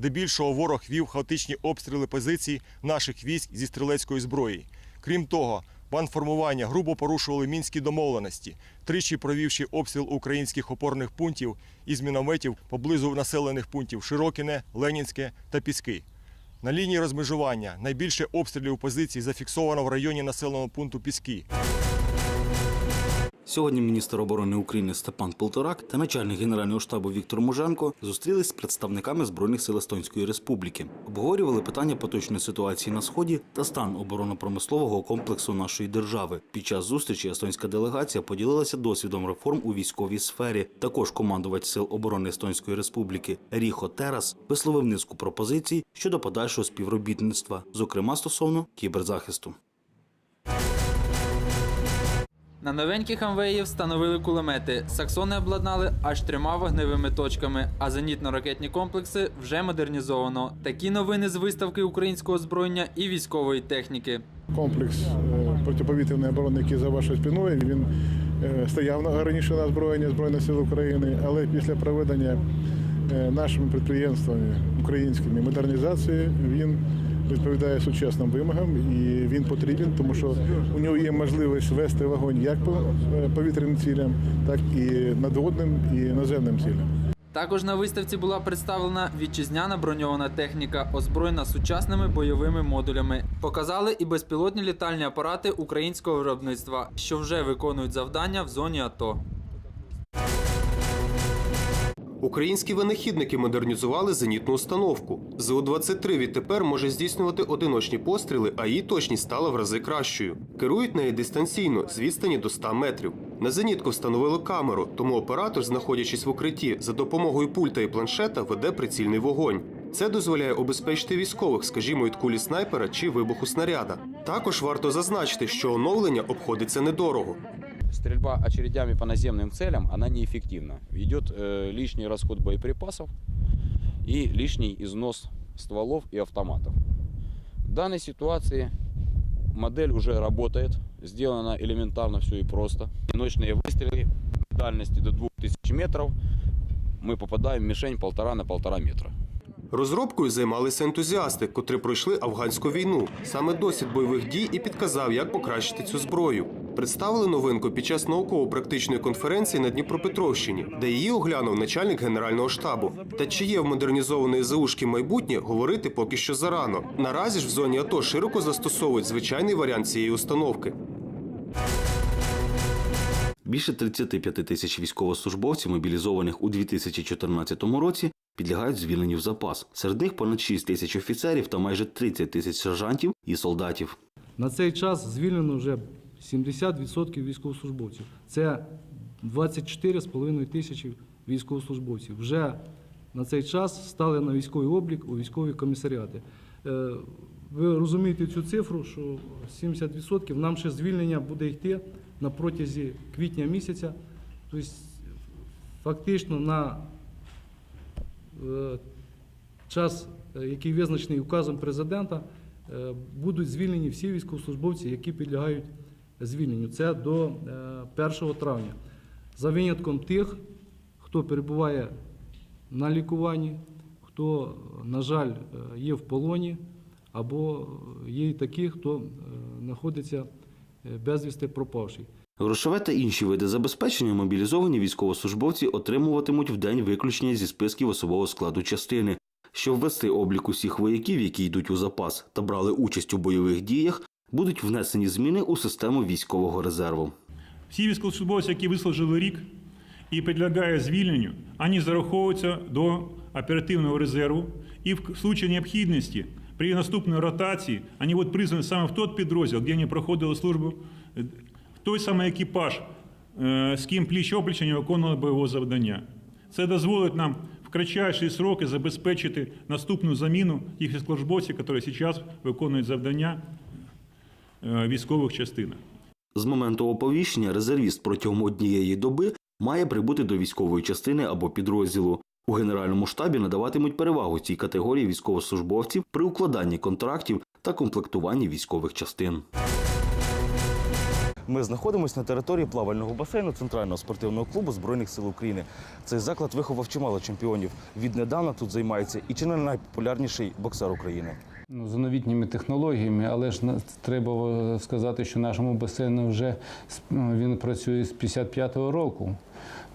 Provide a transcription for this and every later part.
Здебільшого ворог вів хаотичні обстріли позицій наших військ зі стрілецької зброї. Крім того, бандформування грубо порушували мінські домовленості, тричі провівши обстріл українських опорних пунктів із мінометів поблизу населених пунктів Широкіне, Ленінське та Піски. На лінії розмежування найбільше обстрілів позицій зафіксовано в районі населеного пункту Піски. Сьогодні міністр оборони України Степан Полторак та начальник генерального штабу Віктор Муженко зустрілись з представниками збройних сил Естонської Республіки. Обговорювали питання поточної ситуації на сході та стан оборонно-промислового комплексу нашої держави. Під час зустрічі естонська делегація поділилася досвідом реформ у військовій сфері. Також командувач сил оборони Естонської Республіки Ріхо Терас висловив низку пропозицій щодо подальшого співробітництва, зокрема стосовно кіберзахисту. На новеньких амвеї встановили кулемети. Саксони обладнали аж трьома вогневими точками, а зенітно-ракетні комплекси вже модернізовано. Такі новини з виставки українського озброєння і військової техніки. комплекс е, протиповітряної оборони, який за вашою спиною. Він е, стояв на- раніше на озброєнні Збройних сил України, але після проведення е, нашими підприємствами українськими модернізації він відповідає сучасним вимогам і він потрібен, тому що у нього є можливість вести вогонь як по е, повітряним цілям, так і надводним і наземним цілям. Також на виставці була представлена вітчизняна броньована техніка, озброєна сучасними бойовими модулями. Показали і безпілотні літальні апарати українського виробництва, що вже виконують завдання в зоні АТО. Українські винахідники модернізували зенітну установку. ЗУ-23 відтепер може здійснювати одиночні постріли, а її точність стала в рази кращою. Керують нею дистанційно з відстані до 100 метрів. На зенітку встановили камеру, тому оператор, знаходячись в укритті, за допомогою пульта і планшета веде прицільний вогонь. Це дозволяє обезпечити військових, скажімо, від кулі снайпера чи вибуху снаряда. Також варто зазначити, що оновлення обходиться недорого Стрельба очередями по наземным целям, она неэффективна. Идет э, лишний расход боеприпасов и лишний износ стволов и автоматов. В данной ситуации модель уже работает, сделано элементарно все и просто. Одиночные выстрелы дальности до 2000 метров мы попадаем в мишень полтора на полтора метра. Розробкою займалися ентузіасти, котрі пройшли афганську війну. Саме досвід бойових дій і підказав, як покращити цю зброю. Представили новинку під час науково-практичної конференції на Дніпропетровщині, де її оглянув начальник генерального штабу. Та чи є в модернізованої заушки майбутнє, говорити поки що зарано. Наразі ж в зоні АТО широко застосовують звичайний варіант цієї установки. Більше 35 тисяч військовослужбовців, мобілізованих у 2014 році, підлягають звільненню в запас. Серед них понад 6 тисяч офіцерів та майже 30 тисяч сержантів і солдатів. На цей час звільнено вже 70% військовослужбовців. Це 24,5 тисячі військовослужбовців. Вже на цей час стали на військовий облік у військові комісаріати. Е, Ви розумієте цю цифру, що 70% нам ще звільнення буде йти на протязі квітня місяця. Тобто, фактично на е, час, е, який визначений указом президента, будуть звільнені всі військовослужбовці, які підлягають звільненню. Це до е, 1 травня. За винятком тих, хто перебуває на лікуванні, хто, е, на жаль, е, є в полоні, або е, є і такі, хто е, знаходиться е, безвісти пропавший. Грошове та інші види забезпечення мобілізовані військовослужбовці отримуватимуть в день виключення зі списків особового складу частини. Щоб ввести облік усіх вояків, які йдуть у запас та брали участь у бойових діях, будуть внесені зміни у систему військового резерву. Всі військовослужбовці, які вислужили рік і підлягають звільненню, вони зараховуються до оперативного резерву і в случае необхідності при наступній ротації вони будуть призвані саме в той підрозділ, де вони проходили службу, е, в той самий екіпаж, е, з ким пліч опліч вони виконували бойове завдання. Це дозволить нам в кратчайші сроки забезпечити наступну заміну тих військовослужбовців, які зараз виконують завдання військових частинах. З моменту оповіщення резервіст протягом однієї доби має прибути до військової частини або підрозділу. У Генеральному штабі надаватимуть перевагу цій категорії військовослужбовців при укладанні контрактів та комплектуванні військових частин. Ми знаходимося на території плавального басейну Центрального спортивного клубу Збройних сил України. Цей заклад виховав чимало чемпіонів. Віднедавна тут займається і чи не найпопулярніший боксер України. Ну, за новітніми технологіями, але ж треба сказати, що нашому басейну вже ну, він працює з 55-го року.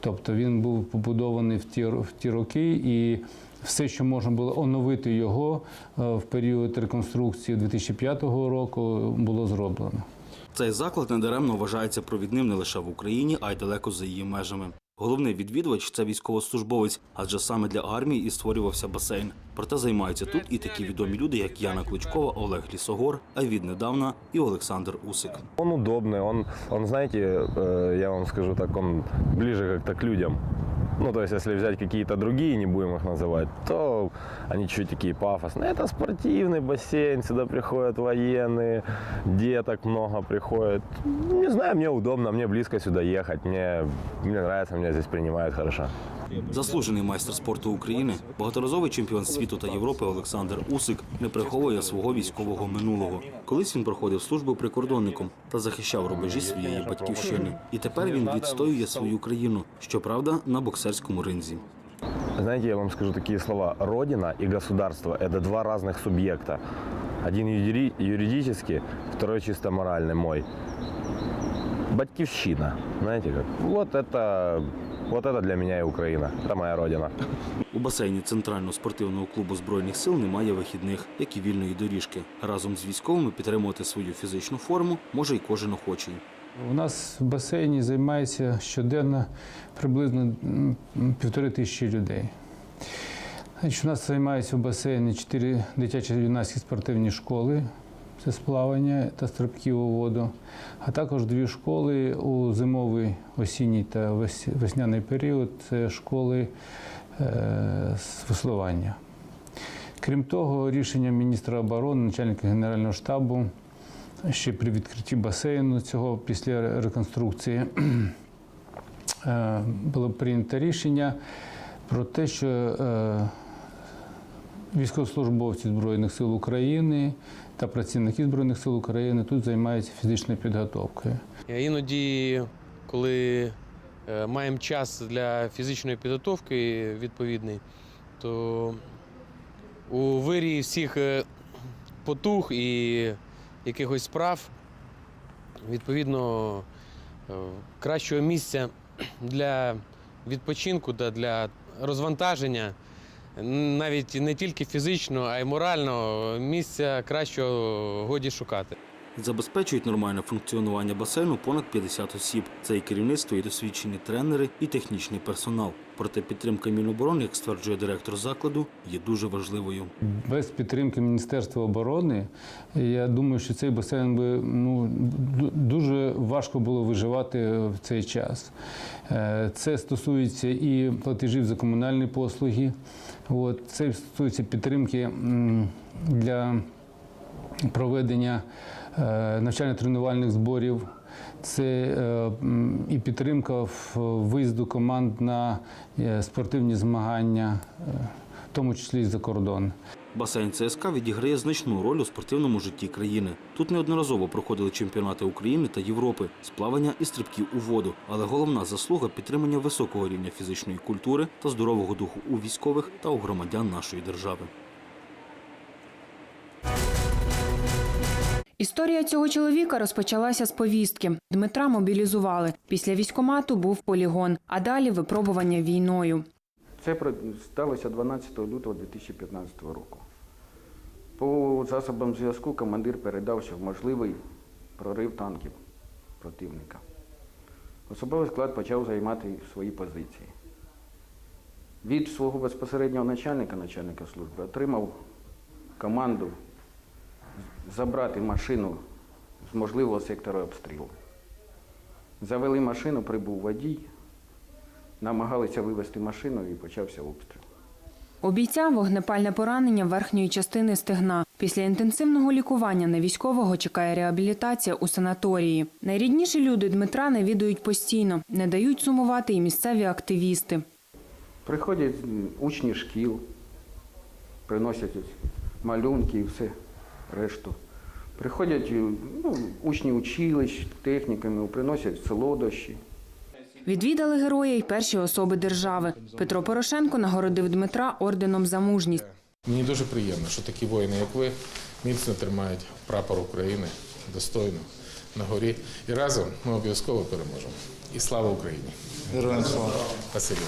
Тобто він був побудований в ті, в ті роки, і все, що можна було оновити його е, в період реконструкції 2005 року, було зроблено. Цей заклад недаремно вважається провідним не лише в Україні, а й далеко за її межами. Головний відвідувач це військовослужбовець, адже саме для армії і створювався басейн. Проте займаються тут і такі відомі люди, як Яна Кличкова, Олег Лісогор, а віднедавна і Олександр Усик. Он удобний, он, он знаете, э, я вам скажу так, он ближе як-то к людям. Ну, то есть, если взять какие-то другие, не будем их называть, то они чуть такие пафосные. Это спортивный бассейн, сюда приходят военные, деток много приходит. Не знаю, мне удобно, мне близко сюда ехать, мне, мне нравится, меня здесь принимают хорошо. Заслужений майстер спорту України, багаторазовий чемпіон світу та Європи Олександр Усик не приховує свого військового минулого. Колись він проходив службу прикордонником та захищав рубежі своєї батьківщини. І тепер він відстоює свою країну, щоправда, на боксерському ринзі. Знаете, я вам скажу такие слова. Родина и государство – это два разных субъекта. Один юри- юридический, второй чисто моральный мой. Батькивщина, знаете как? Вот это, вот это для меня и Украина. Это моя родина. У басейні Центрального спортивного клубу збройних сил немає вихідних, як і вільної доріжки. Разом з військовими підтримувати свою фізичну форму може й кожен охочий. У нас в басейні займається щоденно приблизно півтори тисячі людей. Значить, у нас займаються в басейні чотири дитячі юнацькі спортивні школи. Це сплавання та стрибків у воду, а також дві школи у зимовий, осінній та весняний період це школи е, з веслування. Крім того, рішенням міністра оборони, начальника Генерального штабу ще при відкритті басейну цього після реконструкції е, було прийнято рішення про те, що е, військовослужбовці Збройних сил України та працівники Збройних сил України тут займаються фізичною підготовкою. Іноді, коли е, маємо час для фізичної підготовки відповідний, то у вирі всіх е, потуг і якихось справ, відповідно, е, кращого місця для відпочинку та для розвантаження, навіть не тільки фізично, а й морально, місця кращого годі шукати. Забезпечують нормальне функціонування басейну понад 50 осіб. Це і керівництво, і досвідчені тренери, і технічний персонал. Проте підтримка Міноборони, як стверджує директор закладу, є дуже важливою. Без підтримки Міністерства оборони, я думаю, що цей басейн би ну, дуже важко було виживати в цей час. Е, Це стосується і платежів за комунальні послуги. От, це стосується підтримки для проведення навчально-тренувальних зборів. Це е, і підтримка виїзду команд на е, спортивні змагання, е, в тому числі і за кордон. Басейн ЦСКА відіграє значну роль у спортивному житті країни. Тут неодноразово проходили чемпіонати України та Європи з плавання і стрибків у воду. Але головна заслуга підтримання високого рівня фізичної культури та здорового духу у військових та у громадян нашої держави. Історія цього чоловіка розпочалася з повістки. Дмитра мобілізували. Після військомату був полігон, а далі випробування війною. Це сталося 12 лютого 2015 року. По засобам зв'язку командир передав, що можливий прорив танків противника. Особовий склад почав займати свої позиції. Від свого безпосереднього начальника, начальника служби, отримав команду забрати машину з можливого сектора обстрілу. Завели машину, прибув водій, намагалися вивезти машину і почався обстріл. У бійця вогнепальне поранення верхньої частини стегна. Після інтенсивного лікування на військового чекає реабілітація у санаторії. Найрідніші люди Дмитра навідують постійно, не дають сумувати і місцеві активісти. Приходять учні шкіл, приносять малюнки і все решту. Приходять ну, учні училищ, техніками, приносять солодощі. Відвідали героя й перші особи держави. Петро Порошенко нагородив Дмитра орденом за мужність. Мені дуже приємно, що такі воїни, як ви, міцно тримають прапор України достойно на горі. І разом ми обов'язково переможемо. І слава Україні! Героям слава! Спасибі.